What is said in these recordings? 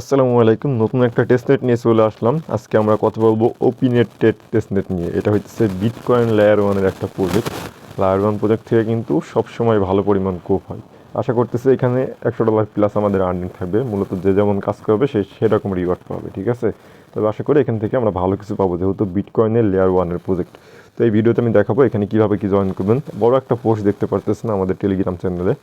আসসালামু আলাইকুম। নতুন একটা টেস্টনেট নিয়ে চলে আসলাম। আজকে আমরা কথা বলব ওপিনেটেড টেস্টনেট নিয়ে। এটা হচ্ছে বিটকয়েন লেয়ার ওয়ানের একটা প্রজেক্ট লায়ার ওয়ান প্রজেক্ট থেকে কিন্তু সবসময় ভালো পরিমাণ কোপ হয়। আশা করতেছি এখানে একশো ডলার প্লাস আমাদের আর্নিং থাকবে। মূলত যে যেমন কাজ করবে, সে সেরকম রিওয়ার্ড পাবে, ঠিক আছে? তবে আশা করি এখান থেকে আমরা ভালো কিছু পাবো, যেহেতু বিটকয়েনের লেয়ার ওয়ানের প্রজেক্ট তো এই ভিডিওতে আমি দেখাবো এখানে কীভাবে কি জয়েন করবেন। বড় একটা পোস্ট দেখতে পারতেছেন আমাদের টেলিগ্রাম চ্যানেলে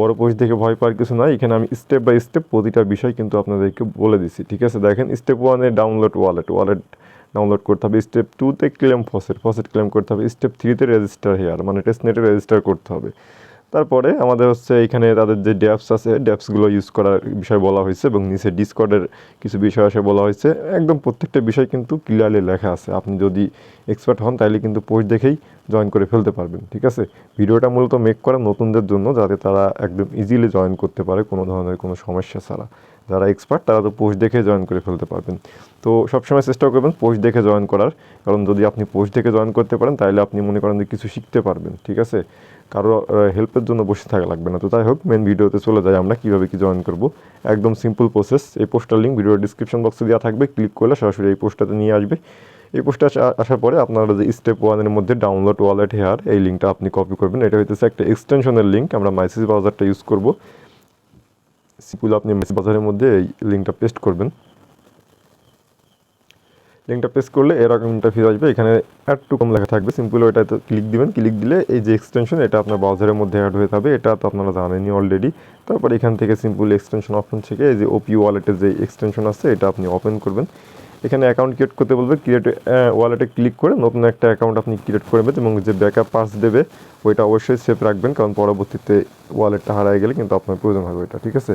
বড় পোস্ট দেখে ভয় পাওয়ার কিছু নাই। এখানে আমি স্টেপ বাই স্টেপ প্রতিটা বিষয় কিন্তু আপনাদেরকে বলে দিচ্ছি ঠিক আছে? দেখেন স্টেপ ওয়ানে ডাউনলোড ওয়ালেট ওয়ালেট ডাউনলোড করতে হবে। স্টেপ টুতে ক্লেম ফসেট ফসেট ক্লেম করতে হবে। স্টেপ থ্রিতে রেজিস্টার হেয়ার মানে টেস্টনেটে রেজিস্টার করতে হবে। তারপরে আমাদের হচ্ছে এখানে তাদের যে ড্যাপস আছে ড্যাপসগুলো ইউজ করার বিষয় বলা হয়েছে এবং নিচে ডিসকর্ডের কিছু বিষয় আসে বলা হয়েছে। একদম প্রত্যেকটা বিষয় কিন্তু ক্লিয়ারলি লেখা আছে। আপনি যদি এক্সপার্ট হন তাহলে কিন্তু পোস্ট দেখেই জয়েন করে ফেলতে পারবেন, ঠিক আছে? ভিডিওটা মূলত মেক করা নতুনদের জন্য, যাতে তারা একদম ইজিলি জয়েন করতে পারে কোনো ধরনের কোনো সমস্যা ছাড়া। যারা এক্সপার্ট তারা তো পোস্ট দেখে জয়েন করে ফেলতে পারবেন। তো সবসময় চেষ্টা করবেন পোস্ট দেখে জয়েন করার। কারণ যদি আপনি পোস্ট দেখে জয়েন করতে পারেন তাহলে আপনি মনে করেন যে কিছু শিখতে পারবেন, ঠিক আছে? কারও হেল্পের জন্য বসে থাকা লাগবে না। তো তাই হোক মেন ভিডিওতে চলে যাই আমরা, কীভাবে কি জয়েন করব। একদম সিম্পল প্রসেস এই পোস্টার লিঙ্ক ভিডিওর ডিসক্রিপশন বক্সে দেওয়া থাকবে। ক্লিক করলে সরাসরি এই পোস্টটাতে নিয়ে আসবে। এই পোস্টে আসার পরে আপনারা যে স্টেপ ওয়ানের মধ্যে ডাউনলোড ওয়ালেট হেয়ার এই লিঙ্কটা আপনি কপি করবেন। এটা হইতেছে একটা এক্সটেনশনের লিঙ্ক আমরা মাইসিস ব্রাউজারটা ইউজ করব। সিপুল আপনি মেসেজ বাজারের মধ্যে এই লিঙ্কটা পেস্ট করবেন। লিঙ্কটা পেস্ট করলে এরকম ইন্টারফেস আসবে। এখানে অ্যাড টু কম লেখা থাকবে। সিম্পল ওইটাতে ক্লিক দিবেন। ক্লিক দিলে এই যে এক্সটেনশন এটা আপনার ব্রাউজারের মধ্যে অ্যাড হয়ে যাবে। এটা তো আপনারা জানেনই অলরেডি তারপর এখান থেকে সিম্পল এক্সটেনশন অপশন থেকে এই যে ওপি ওয়ালেটের যে এক্সটেনশন আছে, এটা আপনি ওপেন করবেন। এখানে অ্যাকাউন্ট ক্রিয়েট করতে বলবে ক্রিয়েট ওয়ালেটে ক্লিক করে নতুন একটা অ্যাকাউন্ট আপনি ক্রিয়েট করবেন এবং যে ব্যাকআপ পাস দেবে, ওইটা অবশ্যই সেভ রাখবেন, কারণ পরবর্তীতে ওয়ালেটটা হারায় গেলে কিন্তু আপনার প্রয়োজন হবে ওইটা, ঠিক আছে?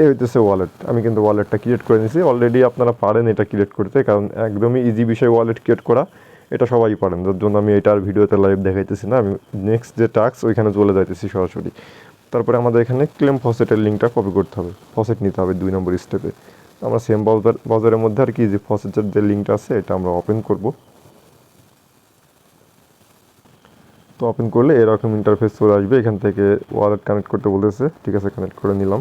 এই হইতেছে ওয়ালেট আমি কিন্তু ওয়ালেটটা ক্রিয়েট করে নিয়েছি অলরেডি আপনারা পারেন এটা ক্রিয়েট করতে, কারণ একদমই ইজি বিষয় ওয়ালেট ক্রিয়েট করা। এটা সবাই পারেন, যার জন্য আমি এটার ভিডিওতে লাইভ দেখাইতেছি না। আমি নেক্সট যে টাস্ক ওইখানে চলে যাইতেছি সরাসরি। তারপরে আমাদের এখানে ক্লেম ফসেটের লিঙ্কটা কপি করতে হবে। ফসেট নিতে হবে দুই নম্বর স্টেপে আমরা সেম ব্রাউজার ব্রাউজারের মধ্যে আর কি যে ফসেটের যে লিঙ্কটা আছে, এটা আমরা ওপেন করব। তো ওপেন করলে এরকম ইন্টারফেস চলে আসবে, এখান থেকে ওয়ালেট কানেক্ট করতে বলতেছে, ঠিক আছে কানেক্ট করে নিলাম।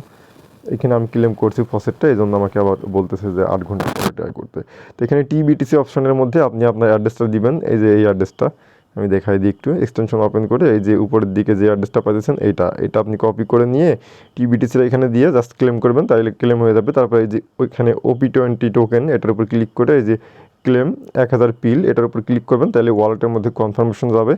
এখানে আমি ক্লেম করছি ফসেটটা এই জন্য আমাকে আবার বলতেছে যে আট ঘণ্টা করতে। তো এখানে টিবিটিসি অপশনের মধ্যে আপনি আপনার অ্যাড্রেসটা দিবেন, এই যে এই অ্যাড্রেসটা আমি দেখাই দিই একটু। এক্সটেনশন ওপেন করে এই যে উপরের দিকে যে অ্যাড্রেসটা পাচ্ছেন এইটা। এটা আপনি কপি করে নিয়ে টিবিটিসিরা এখানে দিয়ে জাস্ট ক্লেম করবেন, তাহলে ক্লেম হয়ে যাবে। তারপর এই যে ওইখানে ওপি টোয়েন্টি টোকেন এটার উপর ক্লিক করে এই যে ক্লেম এক হাজার পিল, এটার উপর ক্লিক করবেন, তাহলে ওয়ালেটের মধ্যে কনফার্মেশন যাবে।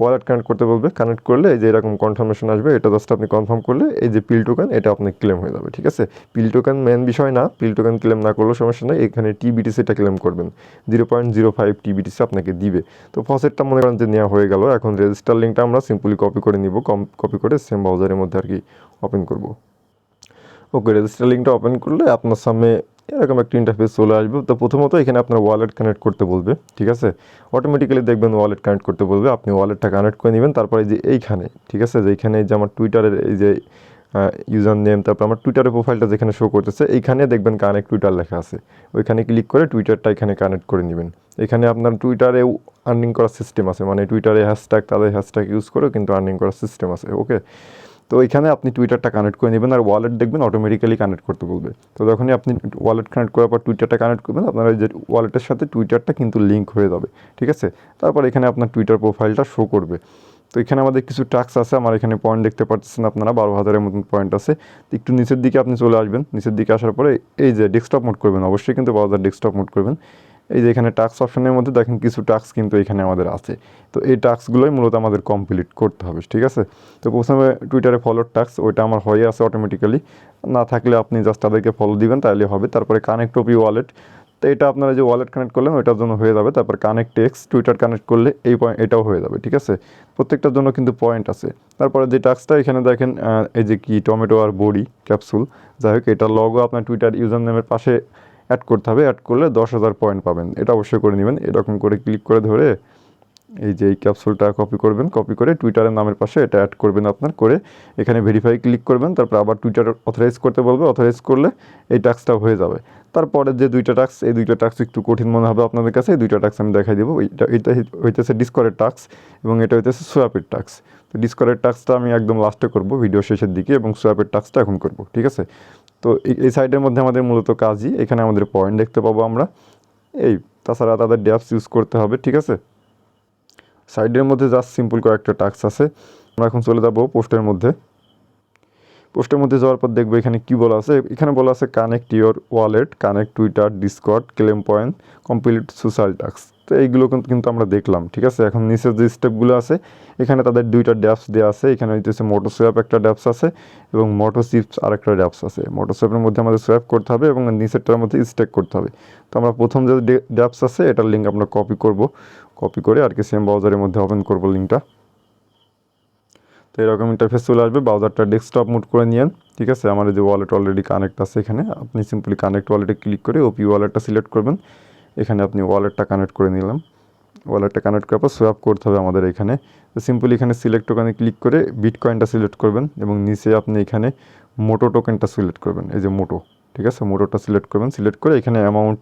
ওয়ালেট কানেক্ট করতে বলবে কানেক্ট করলে এই যে এরকম কনফার্মেশন আসবে, এটা জাস্ট আপনি কনফার্ম করলে এই যে পিল টোকেন এটা আপনি ক্লেম হয়ে যাবে, ঠিক আছে? পিল টোকেন মেন বিষয় না পিল টোকেন ক্লেম না করলেও সমস্যা নেই, এখানে টিবিটিসিটা ক্লেম করবেন। Zero point zero five TBTC আপনাকে দিবে। তো ফসেটটা মনে করেন যে নেওয়া হয়ে গেল, এখন রেজিস্টার লিঙ্কটা আমরা সিম্পলি কপি করে নিব কপি করে সেম ব্রাউজারের মধ্যে আর কি ওপেন করব। ওকে রেজিস্টার লিঙ্কটা ওপেন করলে আপনার সামনে এরকম একটা ইন্টারফেস চলে আসবে। তো প্রথমত এখানে আপনার ওয়ালেট কানেক্ট করতে বলবে, ঠিক আছে? অটোমেটিক্যালি দেখবেন ওয়ালেট কানেক্ট করতে বলবে, আপনি ওয়ালেটটা কানেক্ট করে নেবেন, তারপরে যে এইখানে, ঠিক আছে? যে এইখানে যে আমার টুইটারের এই যে ইউজার নেম তারপর আমার টুইটারের প্রোফাইলটা যেখানে শো করতেছে, এইখানে দেখবেন কানেক্ট টুইটার লেখা আছে। ওইখানে ক্লিক করে টুইটারটা এখানে কানেক্ট করে নেবেন। এখানে আপনার টুইটারে আর্নিং করার সিস্টেম আছে মানে টুইটারে হ্যাশট্যাগ তাদের হ্যাশট্যাগ ইউজ করেও কিন্তু আর্নিং করার সিস্টেম আছে ওকে তো এখানে আপনি টুইটারটা কানেক্ট করে নেবেন আর ওয়ালেট দেখবেন অটোমেটিক্যালি কানেক্ট করতে বলবে। তো যখনই আপনি ওয়ালেট কানেক্ট করার পর টুইটারটা কানেক্ট করবেন, আপনার যে ওয়ালেটের সাথে টুইটারটা কিন্তু লিঙ্ক হয়ে যাবে, ঠিক আছে? তারপর এখানে আপনার টুইটার প্রোফাইলটা শো করবে। তো এখানে আমাদের কিছু টাক্স আছে, আমার এখানে পয়েন্ট দেখতে পাচ্ছেন আপনারা, বারো হাজারের মতন পয়েন্ট আছে। একটু নিচের দিকে আপনি চলে আসবেন, নিচের দিকে আসার পরে এই যে ডেস্কটপ মোড করবেন, অবশ্যই কিন্তু বারো হাজার ডেস্কটপ মোড করবেন। এই যে এখানে টাক্স অপশনের মধ্যে দেখেন কিছু টাক্স কিন্তু এখানে আমাদের আছে। তো এই টাক্সগুলোই মূলত আমাদের কমপ্লিট করতে হবে, ঠিক আছে? তো প্রথমে টুইটারে ফলোর টাক্স ওইটা আমার হয়ে আছে অটোমেটিক্যালি না থাকলে আপনি জাস্ট তাদেরকে ফলো দিবেন তাহলে হবে। তারপরে কানেক্ট ওপি ওয়ালেট তো এটা আপনারা যে ওয়ালেট কানেক্ট করলেন, ওইটার জন্য হয়ে যাবে। তারপর কানেক্ট এক্স টুইটার কানেক্ট করলে এই পয়েন্ট এটাও হয়ে যাবে, ঠিক আছে? প্রত্যেকটার জন্য কিন্তু পয়েন্ট আছে। তারপরে যে টাক্সটা এখানে দেখেন এই যে কি টমেটো আর বড়ি ক্যাপসুল যাই হোক এটা লগও আপনার টুইটার ইউজার নেমের পাশে অ্যাড করতে হবে অ্যাড করলে দশ হাজার পয়েন্ট পাবেন। এটা অবশ্যই করে নেবেন। এরকম করে ক্লিক করে ধরে এই যে এই ক্যাপসুলটা কপি করবেন কপি করে টুইটারের নামের পাশে এটা অ্যাড করবেন আপনার করে। এখানে ভেরিফাই ক্লিক করবেন, তারপর আবার টুইটার অথরাইজ করতে বলবে। অথরাইজ করলে এই টাস্কটা হয়ে যাবে। তারপরে যে দুইটা টাস্ক এই দুইটা টাস্ক একটু কঠিন মনে হবে আপনাদের কাছে। এই দুইটা টাস্ক আমি দেখাই দেবো। এটা হইতেছে ডিসকরের টাস্ক এবং এটা হইতেছে সোয়াপের টাস্ক তো ডিসকরের টাস্কটা আমি একদম লাস্টে করব ভিডিও শেষের দিকে এবং সোয়াপের টাস্কটা এখন করব, ঠিক আছে? তো এই- সাইডের মধ্যে আমাদের মূলত কাজই, এখানে আমাদের পয়েন্ট দেখতে পাবো আমরা। এই, তাছাড়া তাদের ড্যাপস ইউজ করতে হবে, ঠিক আছে? সাইডের মধ্যে জাস্ট সিম্পল কয়েকটা টাক্স আছে। আমরা এখন চলে যাব পোস্টের মধ্যে। পোস্টের মধ্যে যাওয়ার পর দেখব এখানে কি বলা আছে। এখানে বলা আছে connect your wallet connect Twitter Discord claim point complete social task তো এইগুলো কিন্তু- আমরা দেখলাম, ঠিক আছে? এখন নিচের যে স্টেপগুলো আছে, এখানে তাদের দুইটা ড্যাপস দেওয়া আছে। এখানে হইতেছে মোটো সোয়াপ একটা ড্যাপস আছে এবং মোটো চিপস আরেকটা ড্যাপস আছে। মোটো সোয়াপের মধ্যে আমাদের সোয়াপ করতে হবে এবং নিচেরটার মধ্যে স্টেক করতে হবে। তো আমরা প্রথম যে ড্যাপস আছে, এটার লিঙ্ক আমরা কপি করব। কপি করে আর কি সেম ব্রাউজারের মধ্যে ওপেন করব লিঙ্কটা তো এরকম ইন্টারফেস চলে আসবে ব্রাউজারটা ডেস্কটপ মুড করে নিয়েন, ঠিক আছে? আমার যে ওয়ালেট অলরেডি কানেক্ট আছে এখানে, আপনি সিম্পলি কানেক্ট ওয়ালেটে ক্লিক করে ওপি ওয়ালেটটা সিলেক্ট করবেন। এখানে আপনি ওয়ালেটটা কানেক্ট করে নিলাম। ওয়ালেটটা কানেক্ট করার পর সোয়াপ করতে হবে আমাদের এখানে। তো সিম্পলি এখানে সিলেক্ট টোকেনে ক্লিক করে বিটকয়েনটা সিলেক্ট করবেন এবং নিচে আপনি এখানে মোটো টোকেনটা সিলেক্ট করবেন, এই যে মোটো, ঠিক আছে? মোটোটা সিলেক্ট করবেন সিলেক্ট করে এখানে অ্যামাউন্ট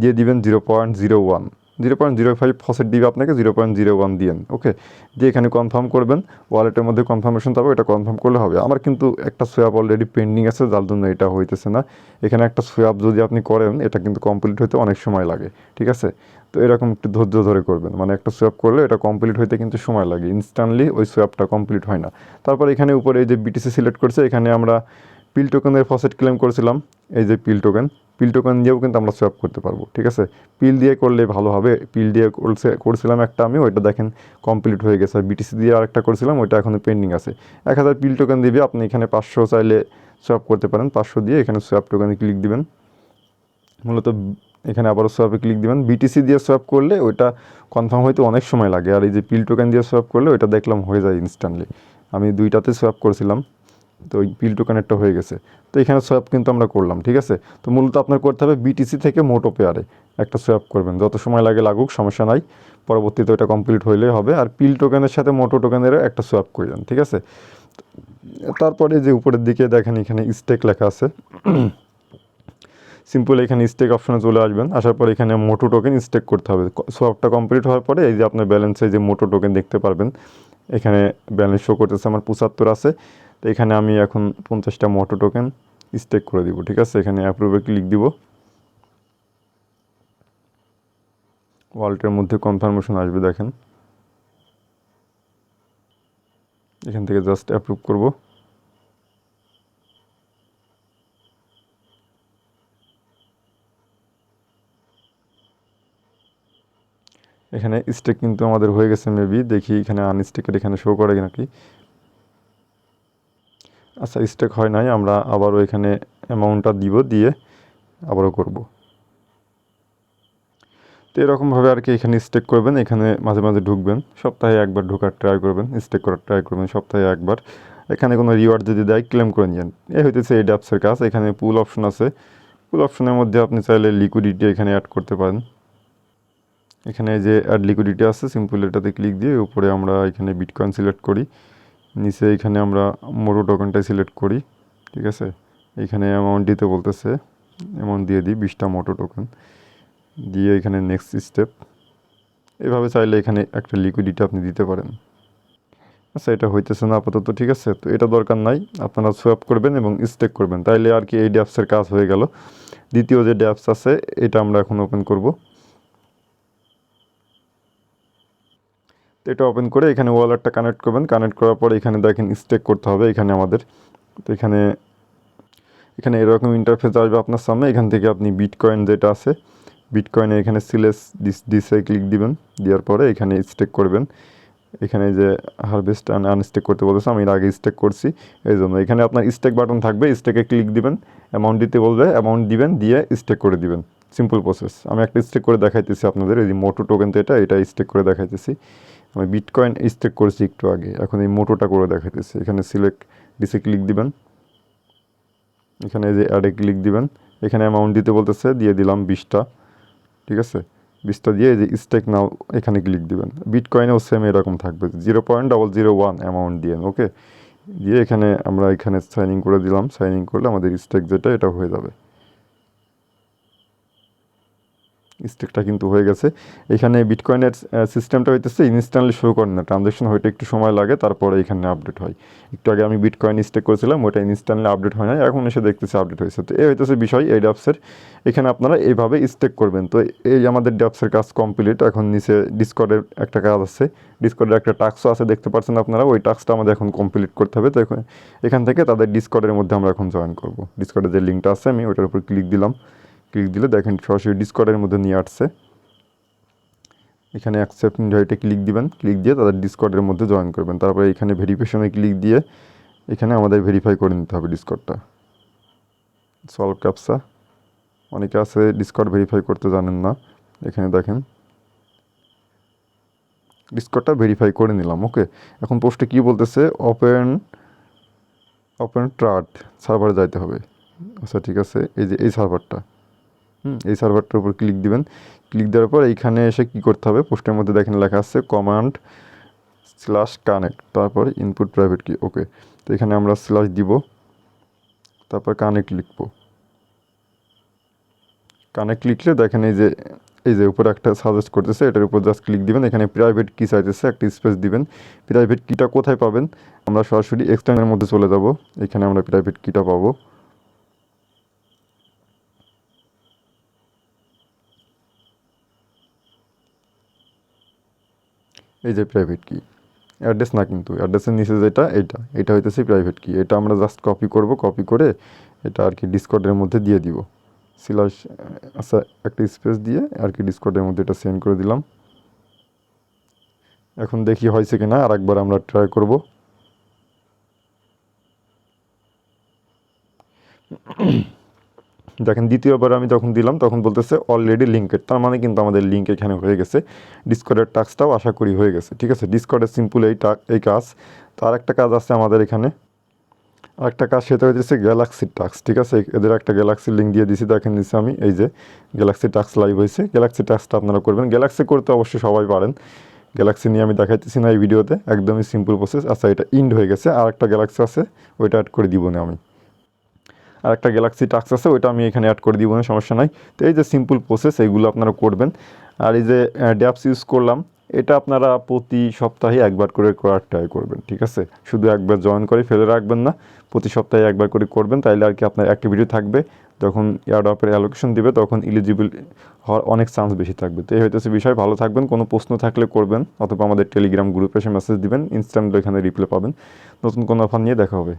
দিয়ে দিবেন zero point zero one zero point zero five faucet দিবে আপনাকে জিরো পয়েন্ট জিরো ওয়ান দিয়েন ওকে দিয়ে এখানে কনফার্ম করবেন ওয়ালেটের মধ্যে কনফার্মেশন পাবো, এটা কনফার্ম করলে হবে। আমার কিন্তু একটা সোয়াপ অলরেডি পেন্ডিং আছে, যার জন্য এটা হইতেছে না। এখানে একটা সোয়াব যদি আপনি করেন, এটা কিন্তু কমপ্লিট হতে অনেক সময় লাগে, ঠিক আছে? তো এরকম একটু ধৈর্য ধরে করবেন মানে একটা সোয়াপ করলে এটা কমপ্লিট হইতে কিন্তু সময় লাগে। ইনস্ট্যান্টলি ওই সোয়াপটা কমপ্লিট হয় না। তারপর এখানে উপরে এই যে বিটিসি সিলেক্ট করছে, এখানে আমরা পিল টোকেনের ফসেট ক্লেম করেছিলাম, এই যে পিল টোকেন পিল টোকেন দিয়েও কিন্তু আমরা সোয়াপ করতে পারব, ঠিক আছে? পিল দিয়ে করলে ভালো হবে, পিল দিয়ে করছে, করছিলাম একটা আমি, ওইটা দেখেন কমপ্লিট হয়ে গেছে বিটিসি দিয়ে আরেকটা করেছিলাম, ওইটা এখনও পেন্ডিং আছে। এক হাজার পিল টোকেন দিবে, আপনি এখানে পাঁচশো চাইলে সোয়াপ করতে পারেন, পাঁচশো দিয়ে এখানে সোয়াপ টোকেনে ক্লিক দিবেন। মূলত এখানে আবারও সোয়াপে ক্লিক দিবেন। বিটিসি দিয়ে সোয়াপ করলে ওইটা কনফার্ম হইতে অনেক সময় লাগে, আর এই যে পিল টোকেন দিয়ে সোয়াপ করলে ওইটা দেখলাম হয়ে যায় ইনস্ট্যান্টলি আমি দুইটাতে সোয়াপ করেছিলাম। তো ওই পিল টোকেনেরটা হয়ে গেছে। তো এখানে সোয়াপ কিন্তু আমরা করলাম, ঠিক আছে? তো মূলত আপনার করতে হবে বিটিসি থেকে মোটো পেয়ারে একটা সোয়াপ করবেন। যত সময় লাগে লাগুক, সমস্যা নাই। পরবর্তীতে ওটা কমপ্লিট হইলেই হবে। আর পিল টোকেনের সাথে মোটো টোকেনেরও একটা সোয়াপ করে দেন, ঠিক আছে? তারপরে যে উপরের দিকে দেখেন, এখানে স্টেক লেখা আছে। সিম্পল এখানে স্টেক অপশনে চলে আসবেন। আসার পর এখানে মোটো টোকেন স্টেক করতে হবে। সোয়াপটা কমপ্লিট হওয়ার পরে এই যে আপনার ব্যালেন্সে যে মোটো টোকেন দেখতে পারবেন, এখানে ব্যালেন্স শো করতেছে, আমার পঁচাত্তর আছে। তো এখানে আমি এখন পঞ্চাশটা মোটো টোকেন স্টেক করে দিব, ঠিক আছে? এখানে অ্যাপ্রুভে ক্লিক দিব। ওয়ালেটের মধ্যে কনফার্মেশন আসবে, দেখেন। এখান থেকে জাস্ট অ্যাপ্রুভ করব। এখানে স্টেক কিন্তু আমাদের হয়ে গেছে মেবি দেখি এখানে আনস্টেকের এখানে শো করে নাকি? আচ্ছা স্টেক হয় নাই, আমরা আবারও এখানে অ্যামাউন্টটা দিব, দিয়ে আবারও করব। তো এরকমভাবে আর কি এখানে স্টেক করবেন, এখানে মাঝে মাঝে ঢুকবেন, সপ্তাহে একবার ঢোকার ট্রাই করবেন স্টেক করার ট্রাই করবেন, সপ্তাহে একবার। এখানে কোনো রিওয়ার্ড যদি দেয় ক্লেম করে নিন এই হইতেছে এই ড্যাপসের কাজ, এখানে পুল অপশন আছে। পুল অপশনের মধ্যে আপনি চাইলে লিকুইডিটি এখানে অ্যাড করতে পারেন। এখানে যে অ্যাড লিকুইডিটি আছে সিম্পল এটাতে ক্লিক দিয়ে উপরে আমরা এখানে বিটকয়েন সিলেক্ট করি। নিচে এখানে আমরা মোটো টোকেনটাই সিলেক্ট করি, ঠিক আছে? এখানে অ্যামাউন্ট দিতে বলতেছে অ্যামাউন্ট দিয়ে দিই বিশটা মোটো টোকেন দিয়ে এখানে নেক্সট স্টেপ এভাবে চাইলে এখানে একটা লিকুইডিটি আপনি দিতে পারেন। আচ্ছা এটা হইতেছে না আপাতত, ঠিক আছে? তো এটা দরকার নাই, আপনারা সোয়াপ করবেন এবং স্টেক করবেন। তাইলে আর কি এই ড্যাপসের কাজ হয়ে গেল। দ্বিতীয় যে ড্যাপস আছে, এটা আমরা এখন ওপেন করব। তো এটা ওপেন করে এখানে ওয়ালেটটা কানেক্ট করবেন। কানেক্ট করার পরে এখানে দেখেন স্টেক করতে হবে এখানে আমাদের। তো এখানে এখানে এরকম ইন্টারফেস আসবে আপনার সামনে। এখান থেকে আপনি বিটকয়েন যেটা আছে বিটকয়েনে এখানে সিলেস ডিস ডিসে ক্লিক দিবেন। দেওয়ার পরে এখানে স্টেক করবেন। এখানে যে হারভেস্ট আনস্টেক করতে বলেছে আমি এর আগে স্টেক করছি। এই জন্য এখানে আপনার স্টেক বাটন থাকবে স্টেকে ক্লিক দিবেন। অ্যামাউন্ট দিতে বলবে অ্যামাউন্ট দিবেন, দিয়ে স্টেক করে দিবেন। সিম্পল প্রসেস আমি একটা স্টেক করে দেখাইতেছি আপনাদের, এই যে মোটো টোকেন তো এটা এটা স্টেক করে দেখাইতেছি। আমি বিটকয়েন স্টেক করেছি একটু আগে। এখন এই মোটোটা করে দেখাইতেছি। এখানে সিলেক্ট ডিসে ক্লিক দিবেন। এখানে এই যে অ্যাডে ক্লিক দিবেন, এখানে অ্যামাউন্ট দিতে বলতেছে, দিয়ে দিলাম বিশটা। ঠিক আছে? বিশটা দিয়ে এই যে স্টেক নাও এখানে ক্লিক দিবেন। বিটকয়েনেও সেম এরকম থাকবে। Zero point double zero one amount দিয়ে ওকে দিয়ে এখানে আমরা এখানে সাইনিং করে দিলাম। সাইনিং করলে আমাদের স্টেক যেটা, এটা হয়ে যাবে। স্টেকটা কিন্তু হয়ে গেছে। এখানে বিটকয়েনের সিস্টেমটা হইতেছে ইনস্ট্যান্টলি শো করে না। ট্রানজ্যাকশন হয়তো একটু সময় লাগে, তারপরে এখানে আপডেট হয়। একটু আগে আমি বিটকয়েন স্টেক করেছিলাম ওটা ইনস্ট্যান্টলি আপডেট হয় না এখন এসে দেখতেছি আপডেট হয়েছে। তো এই হইতেছে বিষয়, এই ড্যাপসের এখানে আপনারা এইভাবে স্টেক করবেন। তো এই আমাদের ড্যাপসের কাজ কমপ্লিট এখন নিচে ডিসকর্ডের একটা কাজ আছে। ডিসকর্ডের একটা টাস্কও আছে, দেখতে পাচ্ছেন আপনারা। ওই টাস্কটা আমাদের এখন কমপ্লিট করতে হবে। তো এখন- এখান থেকে তাদের ডিসকর্ডের মধ্যে আমরা এখন জয়েন করব। ডিসকর্ডের যে লিঙ্কটা আছে, আমি ওটার উপর ক্লিক দিলাম। ক্লিক দিলে দেখেন সরাসরি ডিসকর্ডের মধ্যে নিয়ে আসছে। এখানে অ্যাকসেপ্ট ইনভাইটে ক্লিক দিবেন। ক্লিক দিয়ে তাদের ডিসকর্ডের মধ্যে জয়েন করবেন। তারপরে এখানে ভেরিফিকেশনে ক্লিক দিয়ে এখানে আমাদের ভেরিফাই করে নিতে হবে ডিসকর্ডটা সলভ ক্যাপসা অনেকে আছে ডিসকর্ড ভেরিফাই করতে জানেন না। এখানে দেখেন। ডিসকর্ডটা ভেরিফাই করে নিলাম ওকে এখন পোস্টে কি বলতেছে? ওপেন ওপেন ট্রাট সার্ভারে যাইতে হবে। আচ্ছা ঠিক আছে। এই যে, এই সার্ভারটা হুম, এই সার্ভারটার উপর ক্লিক দিবেন। ক্লিক দেওয়ার পর এইখানে এসে কি করতে হবে? পোস্টের মধ্যে দেখেন লেখা আছে কমান্ড স্ল্যাশ কানেক্ট তারপর ইনপুট প্রাইভেট কি ওকে তো এখানে আমরা স্ল্যাশ দিব, তারপর কানেক্ট লিখব। কানেক্ট লিখলে দেখেন এই যে এই যে উপরে একটা সাজেস্ট করতেছে, এটার উপর জাস্ট ক্লিক দিবেন। এখানে প্রাইভেট কি চাইতেছে, একটা স্পেস দিবেন। প্রাইভেট কিটা কোথায় পাবেন? আমরা সরাসরি এক্সটেন্ডের মধ্যে চলে যাব। এখানে আমরা প্রাইভেট কিটা পাবো। এই যে প্রাইভেট কি অ্যাড্রেস না কিন্তু অ্যাড্রেসের নিচে যেটা, এটা এটা হইতেছে প্রাইভেট কি এটা আমরা জাস্ট কপি করব কপি করে এটা আর কি ডিসকর্ডের মধ্যে দিয়ে দিব। সিলাস আচ্ছা একটা স্পেস দিয়ে আর কি ডিসকর্ডের মধ্যে এটা সেন্ড করে দিলাম। এখন দেখি হয়েছে কিনা আর একবার আমরা ট্রাই করব। দেখেন দ্বিতীয়বার আমি যখন দিলাম, তখন বলতেছে অলরেডি লিঙ্কেড তার মানে কিন্তু আমাদের লিঙ্ক এখানে হয়ে গেছে। ডিসকর্ডের টাস্কটাও আশা করি হয়ে গেছে, ঠিক আছে? ডিসকর্ডের সিম্পল এই এই কাজ। তো আরেকটা কাজ আছে আমাদের এখানে। আরেকটা কাজ সেটা হচ্ছে গ্যালাক্সির টাক্স ঠিক আছে? এদের একটা গ্যালাক্সির লিঙ্ক দিয়ে দিছি, দেখেন দিচ্ছি আমি, এই যে গ্যালাক্সি টাক্স লাইভ হয়েছে। গ্যালাক্সি টাক্সটা আপনারা করবেন। গ্যালাক্সি করতে অবশ্যই সবাই পারেন। গ্যালাক্সি নিয়ে আমি দেখাইতেছি না এই ভিডিওতে, একদমই সিম্পল প্রসেস আচ্ছা এটা ইন্ড হয়ে গেছে। আর একটা গ্যালাক্সি আছে, ওইটা অ্যাড করে দিব না আমি। আর একটা গ্যালাক্সি টাক্স আছে, ওইটা আমি এখানে অ্যাড করে দিব না সমস্যা নাই। তো এই যে সিম্পল প্রসেস এইগুলো আপনারা করবেন। আর এই যে ড্যাপস ইউজ করলাম, এটা আপনারা প্রতি সপ্তাহে একবার করে করার ট্রাই করবেন, ঠিক আছে? শুধু একবার জয়েন করে ফেলে রাখবেন না, প্রতি সপ্তাহে একবার করে করবেন, তাইলে আর কি আপনার অ্যাক্টিভিটি থাকবে। যখন এয়ারড্রপের অ্যালোকেশন দিবে, তখন ইলিজিবল হওয়ার অনেক চান্স বেশি থাকবে। তো এই হইতেছে বিষয়, ভালো থাকবেন, কোনো প্রশ্ন থাকলে করবেন, অথবা আমাদের টেলিগ্রাম গ্রুপে এসে মেসেজ দিবেন ইনস্ট্যান্ট এখানে রিপ্লাই পাবেন। নতুন কোনো অফার নিয়ে দেখা হবে।